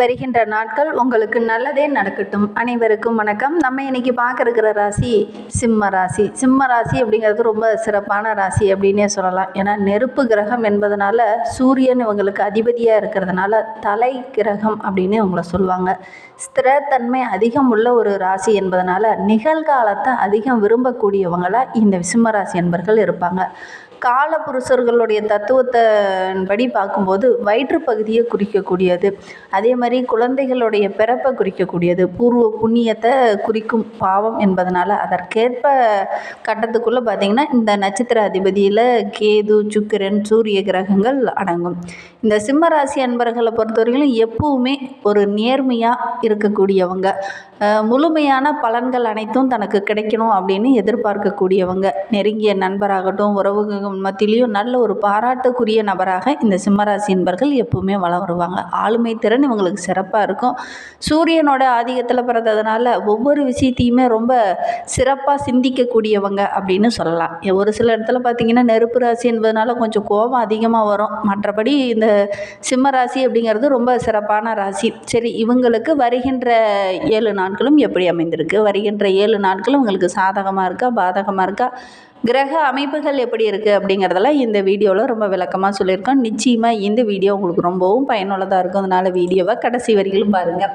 வருகின்ற நாட்கள் உங்களுக்கு நல்லதே நடக்கட்டும். அனைவருக்கும் வணக்கம். நம்ம இன்னைக்கு பார்க்க இருக்கிற ராசி சிம்ம ராசி. சிம்ம ராசி அப்படிங்கிறது ரொம்ப சிறப்பான ராசி அப்படின்னே சொல்லலாம். ஏன்னா நெருப்பு கிரகம் என்பதனால சூரியன் இவங்களுக்கு அதிபதியாக இருக்கிறதுனால தலை கிரகம் அப்படின்னு இவங்களை சொல்லுவாங்க. ஸ்திரத்தன்மை அதிகம் உள்ள ஒரு ராசி என்பதனால நிகழ்காலத்தை அதிகம் விரும்பக்கூடியவங்களா இந்த சிம்ம ராசி என்பர்கள் இருப்பாங்க. காலபுருஷர்களுடைய தத்துவத்தின்படி பார்க்கும்போது வயிற்றுப்பகுதியை குறிக்கக்கூடியது. அதே மாதிரி குழந்தைகளுடைய பிறப்பை குறிக்கக்கூடியது. பூர்வ புண்ணியத்தை குறிக்கும் பாவம் என்பதனால அதற்கேற்ப கட்டத்துக்குள்ளே பார்த்திங்கன்னா இந்த நட்சத்திர அதிபதியில் கேது சுக்கிரன் சூரிய கிரகங்கள் அடங்கும். இந்த சிம்மராசி அன்பர்களை பொறுத்தவரையிலும் எப்பவுமே ஒரு நேர்மையாக இருக்கக்கூடியவங்க. முழுமையான பலன்கள் அனைத்தும் தனக்கு கிடைக்கணும் அப்படின்னு எதிர்பார்க்கக்கூடியவங்க. நெருங்கிய நண்பராகட்டும் உறவுகள் மத்தியிலையும் நல்ல ஒரு பாராட்டுக்குரிய நபராக இந்த சிம்மராசி என்பர்கள் எப்பவுமே வளம் வருவாங்க. ஆளுமை திறன் இவங்களுக்கு சிறப்பாக இருக்கும். சூரியனோட ஆதிக்கத்தில் பிறந்ததுனால ஒவ்வொரு விஷயத்தையுமே ரொம்ப சிறப்பாக சிந்திக்கக்கூடியவங்க அப்படின்னு சொல்லலாம். ஒரு சில இடத்துல பார்த்தீங்கன்னா நெருப்பு ராசி என்பதனால கொஞ்சம் கோபம் அதிகமாக வரும். மற்றபடி இந்த சிம்ம ராசி அப்படிங்கிறது ரொம்ப சிறப்பான ராசி. சரி இவங்களுக்கு வருகின்ற ஏழு நாட்களும் எப்படி அமைந்திருக்கு? வருகின்ற ஏழு நாட்களும் உங்களுக்கு சாதகமாக இருக்கா? பாதகமாக இருக்கா? கிரக அமைப்புகள் எப்படி இருக்குது அப்படிங்கிறதெல்லாம் இந்த வீடியோவில் ரொம்ப விளக்கமாக சொல்லியிருக்கோம். நிச்சயமாக இந்த வீடியோ உங்களுக்கு ரொம்பவும் பயனுள்ளதாக இருக்கும். அதனால் வீடியோவை கடைசி வரையிலும் பாருங்கள்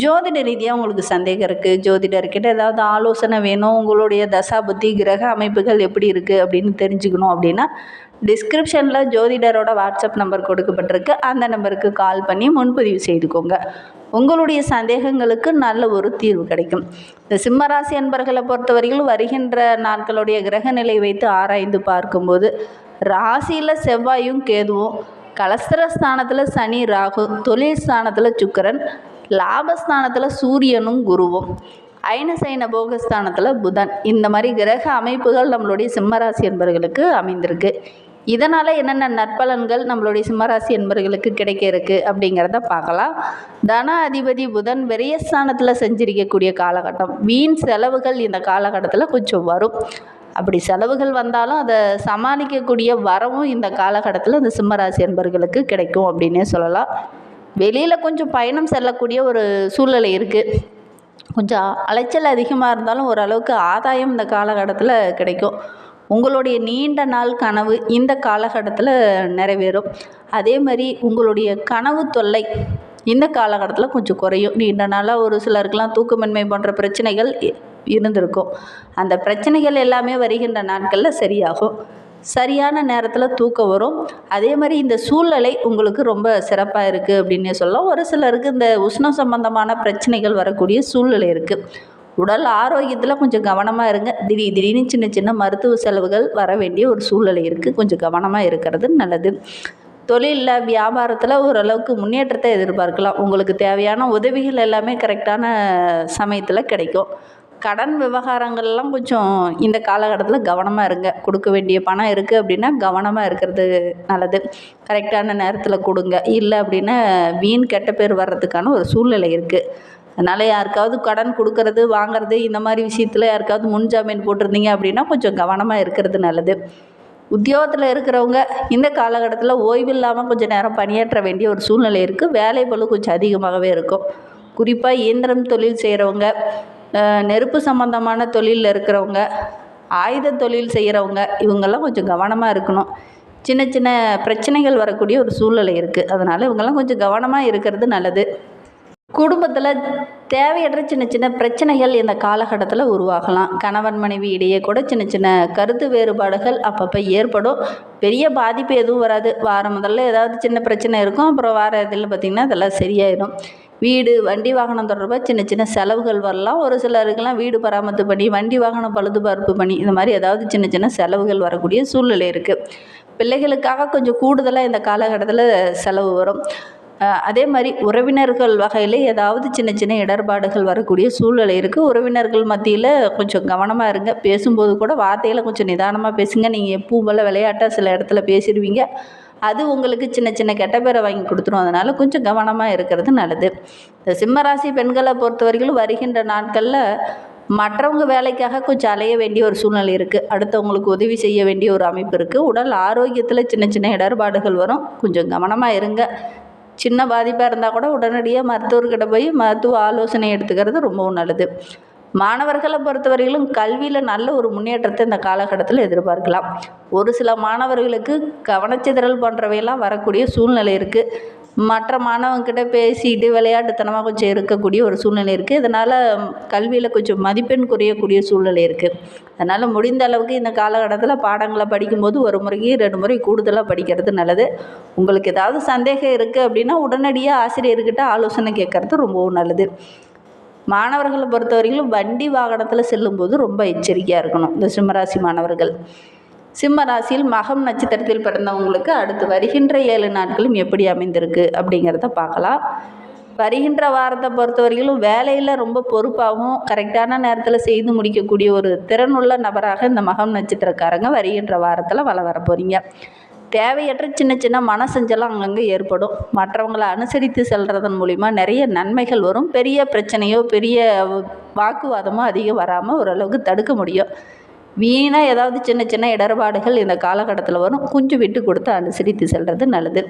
ஜோதிட ரீதியாக உங்களுக்கு சந்தேகம் இருக்குது ஜோதிடர்கிட்ட ஏதாவது ஆலோசனை வேணும்? உங்களுடைய தசா புத்தி கிரக அமைப்புகள் எப்படி இருக்குது அப்படின்னு தெரிஞ்சுக்கணும் அப்படின்னா டிஸ்கிரிப்ஷனில் ஜோதிடரோட வாட்ஸ்அப் நம்பர் கொடுக்கப்பட்டிருக்கு. அந்த நம்பருக்கு கால் பண்ணி முன்பதிவு செய்துக்கோங்க. உங்களுடைய சந்தேகங்களுக்கு நல்ல ஒரு தீர்வு கிடைக்கும். இந்த சிம்மராசி அன்பர்களை பொறுத்தவரையிலும் வருகின்ற நாட்களுடைய கிரக நிலை வைத்து ஆராய்ந்து பார்க்கும்போது ராசியில் செவ்வாயும் கேதுவும் கலஸ்திரஸ்தானத்தில் சனி ராகு தொழில் ஸ்தானத்தில் சுக்கரன் லாபஸ்தானத்தில் சூரியனும் குருவும். ஐனசைன போகஸ்தானத்தில் புதன். இந்த மாதிரி கிரக அமைப்புகள் நம்மளுடைய சிம்மராசி என்பவர்களுக்கு அமைந்திருக்கு. இதனால் என்னென்ன நற்பலன்கள் நம்மளுடைய சிம்மராசி என்பர்களுக்கு கிடைக்க இருக்கு அப்படிங்கிறத பார்க்கலாம். தன அதிபதி புதன் விரயஸ்தானத்தில் செஞ்சிருக்கக்கூடிய காலகட்டம். வீண் செலவுகள் இந்த காலகட்டத்தில் கொஞ்சம் வரும். அப்படி செலவுகள் வந்தாலும் அதை சமாளிக்கக்கூடிய வரவும் இந்த காலகட்டத்தில் இந்த சிம்மராசி என்பவர்களுக்கு கிடைக்கும் அப்படின்னே சொல்லலாம். வெளியில் கொஞ்சம் பயணம் செல்லக்கூடிய ஒரு சூழ்நிலை இருக்குது கொஞ்சம் அலைச்சல் அதிகமாக இருந்தாலும் ஓரளவுக்கு ஆதாயம் இந்த காலகட்டத்தில் கிடைக்கும். உங்களுடைய நீண்ட நாள் கனவு இந்த காலகட்டத்தில் நிறைவேறும். அதே மாதிரி உங்களுடைய கனவு தொல்லை இந்த காலகட்டத்தில் கொஞ்சம் குறையும். நீண்ட நாளாக ஒரு சிலருக்கெலாம் தூக்கமின்மை போன்ற பிரச்சனைகள் இ- இருந்திருக்கும். அந்த பிரச்சனைகள் எல்லாமே வருகின்ற நாட்களில் சரியாகும். சரியான நேரத்தில் தூக்கம் வரும். அதே மாதிரி இந்த சூழ்நிலை உங்களுக்கு ரொம்ப சிறப்பாக இருக்குது அப்படின்னே சொல்லலாம். ஒரு சிலருக்கு இந்த உஷ்ணம் சம்பந்தமான பிரச்சனைகள் வரக்கூடிய சூழ்நிலை இருக்குது உடல் ஆரோக்கியத்தில் கொஞ்சம் கவனமாக இருங்க. திடீர் திடீர்னு சின்ன சின்ன மருத்துவ செலவுகள் வர வேண்டிய ஒரு சூழ்நிலை இருக்குது கொஞ்சம் கவனமாக இருக்கிறது நல்லது. தொழிலில் வியாபாரத்தில் ஓரளவுக்கு முன்னேற்றத்தை எதிர்பார்க்கலாம். உங்களுக்கு தேவையான உதவிகள் எல்லாமே கரெக்டான சமயத்தில் கிடைக்கும். கடன் விவகாரங்கள்லாம் கொஞ்சம் இந்த காலகட்டத்தில் கவனமாக இருங்க. கொடுக்க வேண்டிய பணம் இருக்குது அப்படின்னா கவனமாக இருக்கிறது நல்லது. கரெக்டான நேரத்தில் கொடுங்க. இல்லை அப்படின்னா வீண் கெட்ட பேர் வர்றதுக்கான ஒரு சூழ்நிலை இருக்குது அதனால் யாருக்காவது கடன் கொடுக்கறது வாங்குறது இந்த மாதிரி விஷயத்தில் யாருக்காவது முன்ஜாமீன் போட்டிருந்தீங்க அப்படின்னா கொஞ்சம் கவனமாக இருக்கிறது நல்லது. உத்தியோகத்தில் இருக்கிறவங்க இந்த காலகட்டத்தில் ஓய்வு இல்லாமல் கொஞ்சம் நேரம் பணியாற்ற வேண்டிய ஒரு சூழ்நிலை இருக்குது வேலை பளு கொஞ்சம் அதிகமாகவே இருக்கும். குறிப்பாக இயந்திரம் தொழில் செய்கிறவங்க நெருப்பு சம்பந்தமான தொழிலில் இருக்கிறவங்க ஆயுத தொழில் செய்கிறவங்க இவங்கெல்லாம் கொஞ்சம் கவனமாக இருக்கணும். சின்ன சின்ன பிரச்சனைகள் வரக்கூடிய ஒரு சூழ்நிலை இருக்குது அதனால் இவங்கெல்லாம் கொஞ்சம் கவனமாக இருக்கிறது நல்லது. குடும்பத்தில் தேவையற்ற சின்ன சின்ன பிரச்சனைகள் இந்த காலகட்டத்தில் உருவாகலாம். கணவன் மனைவி இடையே கூட சின்ன சின்ன கருத்து வேறுபாடுகள் அப்பப்போ ஏற்படும். பெரிய பாதிப்பு எதுவும் வராது. வாரம் முதல்ல ஏதாவது சின்ன பிரச்சனை இருக்கும். அப்புறம் வார இதில் பார்த்திங்கன்னா அதெல்லாம் சரியாயிடும் வீடு வண்டி வாகனம் தொடர்பாக சின்ன சின்ன செலவுகள் வரலாம். ஒரு சிலருக்கெல்லாம் வீடு பராமரிப்பு பண்ணி வண்டி வாகனம் பழுதுபார்ப்பு பண்ணி இந்த மாதிரி ஏதாவது சின்ன சின்ன செலவுகள் வரக்கூடிய சூழ்நிலை இருக்குது பிள்ளைகளுக்காக கொஞ்சம் கூடுதலாக இந்த காலகட்டத்தில் செலவு வரும். அதே மாதிரி உறவினர்கள் வகையில் ஏதாவது சின்ன சின்ன இடர்பாடுகள் வரக்கூடிய சூழ்நிலை இருக்குது உறவினர்கள் மத்தியில் கொஞ்சம் கவனமாக இருங்க. பேசும்போது கூட வார்த்தையில் கொஞ்சம் நிதானமாக பேசுங்க. நீங்கள் எப்பவும் விளையாட்டாக சில இடத்துல பேசிடுவீங்க. அது உங்களுக்கு சின்ன சின்ன கெட்ட பேரை வாங்கி கொடுத்துரும். அதனால் கொஞ்சம் கவனமாக இருக்கிறது நல்லது. இந்த சிம்மராசி பெண்களை பொறுத்த வரைக்கும் வருகின்ற நாட்களில் மற்றவங்க வேலைக்காக கொஞ்சம் அலைய வேண்டிய ஒரு சூழ்நிலை இருக்குது அடுத்தவங்களுக்கு உதவி செய்ய வேண்டிய ஒரு அமைப்பு இருக்குது உடல் ஆரோக்கியத்தில் சின்ன சின்ன இடர்பாடுகள் வரும். கொஞ்சம் கவனமாக இருங்க. சின்ன பாதிப்பாக இருந்தால் கூட உடனடியாக மருத்துவர்கிட்ட போய் மருத்துவ ஆலோசனை எடுத்துக்கிறது ரொம்பவும் நல்லது. மாணவர்களை பொறுத்தவரையிலும் கல்வியில் நல்ல ஒரு முன்னேற்றத்தை இந்த காலகட்டத்தில் எதிர்பார்க்கலாம். ஒரு சில மாணவர்களுக்கு கவனச்சிதறல் போன்றவையெல்லாம் வரக்கூடிய சூழ்நிலை இருக்குது மற்ற மாணவங்கிட்ட பேசிட்டு விளையாட்டுத்தனமாக கொஞ்சம் இருக்கக்கூடிய ஒரு சூழ்நிலை இருக்குது இதனால் கல்வியில் கொஞ்சம் மதிப்பெண் குறையக்கூடிய சூழ்நிலை இருக்குது அதனால் முடிந்த அளவுக்கு இந்த காலகட்டத்தில் பாடங்களை படிக்கும்போது ஒரு முறைக்கு ரெண்டு முறை கூடுதலாக படிக்கிறது நல்லது. உங்களுக்கு ஏதாவது சந்தேகம் இருக்குது அப்படின்னா உடனடியாக ஆசிரியர்கிட்ட ஆலோசனை கேட்குறது ரொம்பவும் நல்லது. மாணவர்களை பொறுத்தவரையிலும் வண்டி வாகனத்தில் செல்லும்போது ரொம்ப எச்சரிக்கையாக இருக்கணும். இந்த சிம்மராசி மாணவர்கள். சிம்ம ராசியில் மகம் நட்சத்திரத்தில் பிறந்தவங்களுக்கு அடுத்து வருகின்ற ஏழு நாட்களும் எப்படி அமைந்திருக்கு அப்படிங்கிறத பார்க்கலாம். வருகின்ற வாரத்தை பொறுத்தவரையிலும் வேலையில் ரொம்ப பொறுப்பாகவும் கரெக்டான நேரத்தில் செய்து முடிக்கக்கூடிய ஒரு திறனுள்ள நபராக இந்த மகம் நட்சத்திரக்காரங்க வருகின்ற வாரத்தில் வள வர போகிறீங்க தேவையற்ற சின்ன சின்ன மனசஞ்சலாம் அங்கங்கே ஏற்படும். மற்றவங்களை அனுசரித்து செல்கிறதன் மூலிமா நிறைய நன்மைகள் வரும். பெரிய பிரச்சனையோ பெரிய வாக்குவாதமோ அதிகம் வராமல் ஓரளவுக்கு தடுக்க முடியும். வீணாக ஏதாவது சின்ன சின்ன இடர்பாடுகள் இந்த காலகட்டத்தில் வரும். கொஞ்சம் விட்டு கொடுத்து அனுசரித்து செல்வது நல்லது.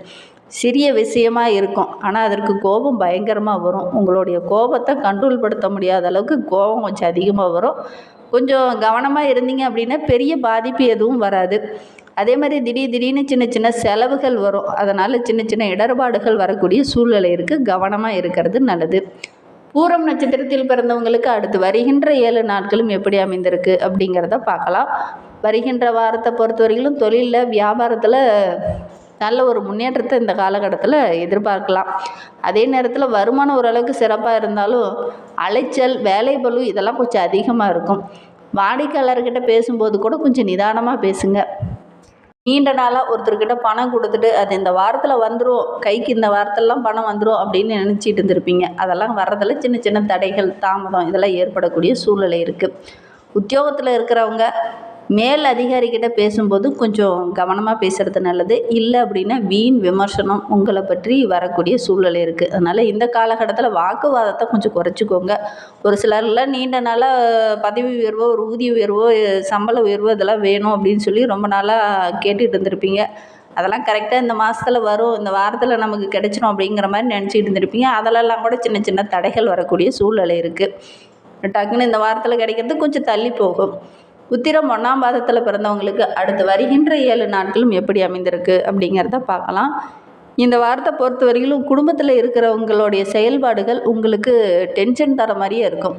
சிறிய விஷயமாக இருக்கும். ஆனால் அதற்கு கோபம் பயங்கரமாக வரும். உங்களுடைய கோபத்தை கண்ட்ரோல் படுத்த முடியாத அளவுக்கு கோபம் கொஞ்சம் அதிகமாக வரும். கொஞ்சம் கவனமாக இருந்தீங்க அப்படின்னா பெரிய பாதிப்பு எதுவும் வராது. அதே மாதிரி திடீர் திடீர்னு சின்ன சின்ன செலவுகள் வரும். அதனால் சின்ன சின்ன இடர்பாடுகள் வரக்கூடிய சூழ்நிலை இருக்குது கவனமாக இருக்கிறது நல்லது. பூரம் நட்சத்திரத்தில் பிறந்தவங்களுக்கு அடுத்து வருகின்ற ஏழு நாட்களும் எப்படி அமைந்திருக்கு அப்படிங்கிறத பார்க்கலாம். வருகின்ற வாரத்தை பொறுத்தவரையிலும் தொழிலில் வியாபாரத்தில் நல்ல ஒரு முன்னேற்றத்தை இந்த காலகட்டத்தில் எதிர்பார்க்கலாம். அதே நேரத்தில் வருமானம் ஓரளவுக்கு சிறப்பாக இருந்தாலும் அலைச்சல் வேலை பளு இதெல்லாம் கொஞ்சம் அதிகமாக இருக்கும். வாடிக்கையாளர்கிட்ட பேசும்போது கூட கொஞ்சம் நிதானமாக பேசுங்க. நீண்ட நாளாக ஒருத்தர்கிட்ட பணம் கொடுத்துட்டு அது இந்த வாரத்தில் வந்துடும் கைக்கு இந்த வாரத்திலலாம் பணம் வந்துடும் அப்படின்னு நினச்சிட்டு இருந்திருப்பீங்க. அதெல்லாம் வர்றதில் சின்ன சின்ன தடைகள் தாமதம் இதெல்லாம் ஏற்படக்கூடிய சூழ்நிலை இருக்குது உத்தியோகத்தில் இருக்கிறவங்க மேல் அதிகாரிக்கிட்ட பேசும்போது கொஞ்சம் கவனமாக பேசுகிறது நல்லது. இல்லை அப்படின்னா வீண் விமர்சனம் உங்களை பற்றி வரக்கூடிய சூழ்நிலை இருக்குது அதனால் இந்த காலகட்டத்தில் வாக்குவாதத்தை கொஞ்சம் குறைச்சிக்கோங்க. ஒரு சிலர்லாம் நீண்ட நாளாக பதவி உயர்வோ ஒரு ஊதிய உயர்வோ சம்பள உயர்வோ இதெல்லாம் வேணும் அப்படின்னு சொல்லி ரொம்ப நாளாக கேட்டுட்டு இருந்திருப்பீங்க. அதெல்லாம் கரெக்டாக இந்த மாதத்தில் வரும். இந்த வாரத்தில் நமக்கு கிடைச்சிரும் அப்படிங்கிற மாதிரி நினச்சிட்டு இருந்திருப்பீங்க. அதிலெல்லாம் கூட சின்ன சின்ன தடைகள் வரக்கூடிய சூழ்நிலை இருக்குது டக்குன்னு இந்த வாரத்தில் கிடைக்கிறது கொஞ்சம் தள்ளி போகும். உத்திரம் ஒன்றாம் பாதத்தில் பிறந்தவங்களுக்கு அடுத்து வருகின்ற ஏழு நாட்களும் எப்படி அமைந்திருக்கு அப்படிங்கிறத பார்க்கலாம். இந்த வாரத்தை பொறுத்த வரையிலும் குடும்பத்தில் இருக்கிறவங்களுடைய செயல்பாடுகள் உங்களுக்கு டென்ஷன் தர மாதிரியே இருக்கும்.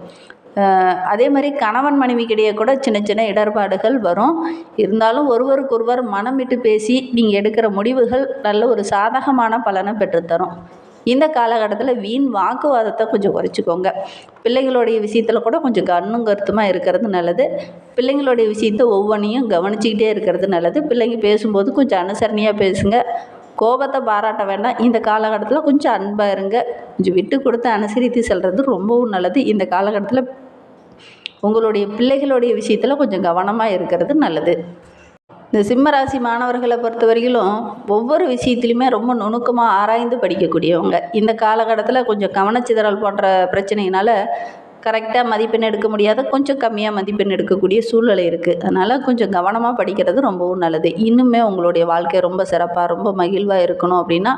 அதே மாதிரி கணவன் மனைவிக்கிடையே கூட சின்ன சின்ன இடர்பாடுகள் வரும். இருந்தாலும் ஒருவருக்கொருவர் மனம் விட்டு பேசி நீங்கள் எடுக்கிற முடிவுகள் நல்ல ஒரு சாதகமான பலனை பெற்றுத்தரும். இந்த காலகட்டத்தில் வீண் வாக்குவாதத்தை கொஞ்சம் குறைச்சிக்கோங்க. பிள்ளைங்களுடைய விஷயத்தில் கூட கொஞ்சம் கண்ணும் கருத்துமாக இருக்கிறது நல்லது. பிள்ளைங்களுடைய விஷயத்தை ஒவ்வொன்றையும் கவனிச்சிக்கிட்டே இருக்கிறது நல்லது. பிள்ளைங்க பேசும்போது கொஞ்சம் அனுசரணையாக பேசுங்க. கோபத்தை பாராட்ட வேண்டாம். இந்த காலகட்டத்தில் கொஞ்சம் அன்பாக இருங்க. கொஞ்சம் விட்டு கொடுத்து அனுசரித்து செல்வது ரொம்பவும் நல்லது. இந்த காலகட்டத்தில் உங்களுடைய பிள்ளைகளுடைய விஷயத்தில் கொஞ்சம் கவனமாக இருக்கிறது நல்லது. இந்த சிம்மராசி மாணவர்களை பொறுத்த வரையிலும் ஒவ்வொரு விஷயத்துலையுமே ரொம்ப நுணுக்கமாக ஆராய்ந்து படிக்கக்கூடியவங்க. இந்த காலகட்டத்தில் கொஞ்சம் கவனச்சிதறல் போன்ற பிரச்சனையினால் கரெக்டாக மதிப்பெண் எடுக்க முடியாத கொஞ்சம் கம்மியாக மதிப்பெண் எடுக்கக்கூடிய சூழ்நிலை இருக்குது அதனால் கொஞ்சம் கவனமாக படிக்கிறது ரொம்பவும் நல்லது. இன்னுமே உங்களுடைய வாழ்க்கை ரொம்ப சிறப்பாக ரொம்ப மகிழ்வாக இருக்கணும் அப்படின்னா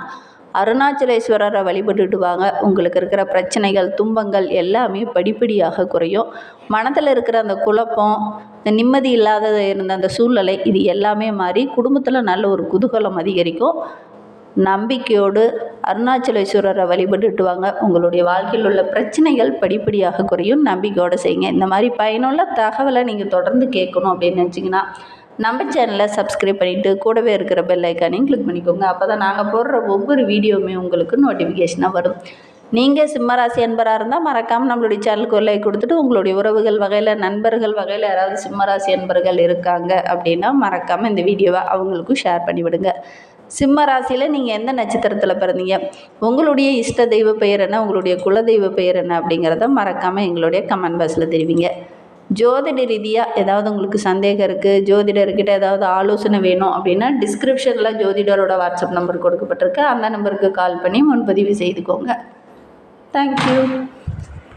அருணாச்சலேஸ்வரரை வழிபட்டுட்டு வாங்க உங்களுக்கு இருக்கிற பிரச்சனைகள் துன்பங்கள் எல்லாமே படிப்படியாக குறையும். மனதில் இருக்கிற அந்த குழப்பம் இந்த நிம்மதி இல்லாத இருந்த அந்த சூழ்நிலை இது எல்லாமே மாறி குடும்பத்தில் நல்ல ஒரு குதூகலம் அதிகரிக்கும். நம்பிக்கையோடு அருணாச்சலேஸ்வரரை வழிபட்டுட்டு வாங்க உங்களுடைய வாழ்க்கையில் உள்ள பிரச்சனைகள் படிப்படியாக குறையும். நம்பிக்கையோடு செய்யுங்க. இந்த மாதிரி பயனுள்ள தகவலை நீங்கள் தொடர்ந்து கேட்கணும் அப்படின்னு நினச்சிங்கன்னா நம்ம சேனலை சப்ஸ்கிரைப் பண்ணிவிட்டு கூடவே இருக்கிற பெல் ஐக்கானையும் கிளிக் பண்ணிக்கோங்க. அப்போ தான் நாங்கள் போடுற ஒவ்வொரு வீடியோவுமே உங்களுக்கு நோட்டிஃபிகேஷனாக வரும். நீங்கள் சிம்மராசி அன்பராக இருந்தால் மறக்காமல் நம்மளுடைய சேனலுக்கு ஒரு லைக் கொடுத்துட்டு உங்களுடைய உறவுகள் வகையில் நண்பர்கள் வகையில் யாராவது சிம்மராசி அன்பர்கள் இருக்காங்க அப்படின்னா மறக்காமல் இந்த வீடியோவை அவங்களுக்கும் ஷேர் பண்ணிவிடுங்க. சிம்ம ராசியில் நீங்கள் எந்த நட்சத்திரத்தில் பிறந்தீங்க? உங்களுடைய இஷ்ட தெய்வ பெயர் என்ன? உங்களுடைய குலதெய்வ பெயர் என்ன அப்படிங்கிறத மறக்காமல் எங்களுடைய கமெண்ட் பாக்ஸில் தெரிவிங்க. ஜோதிட ரீதியாக ஏதாவது உங்களுக்கு சந்தேகம் இருக்குது ஜோதிடர்கிட்ட ஏதாவது ஆலோசனை வேணும் அப்படின்னா டிஸ்கிரிப்ஷனில் ஜோதிடரோட வாட்ஸ்அப் நம்பர் கொடுக்கப்பட்டிருக்கு. அந்த நம்பருக்கு கால் பண்ணி முன்பதிவு செய்துக்கோங்க. தேங்க்யூ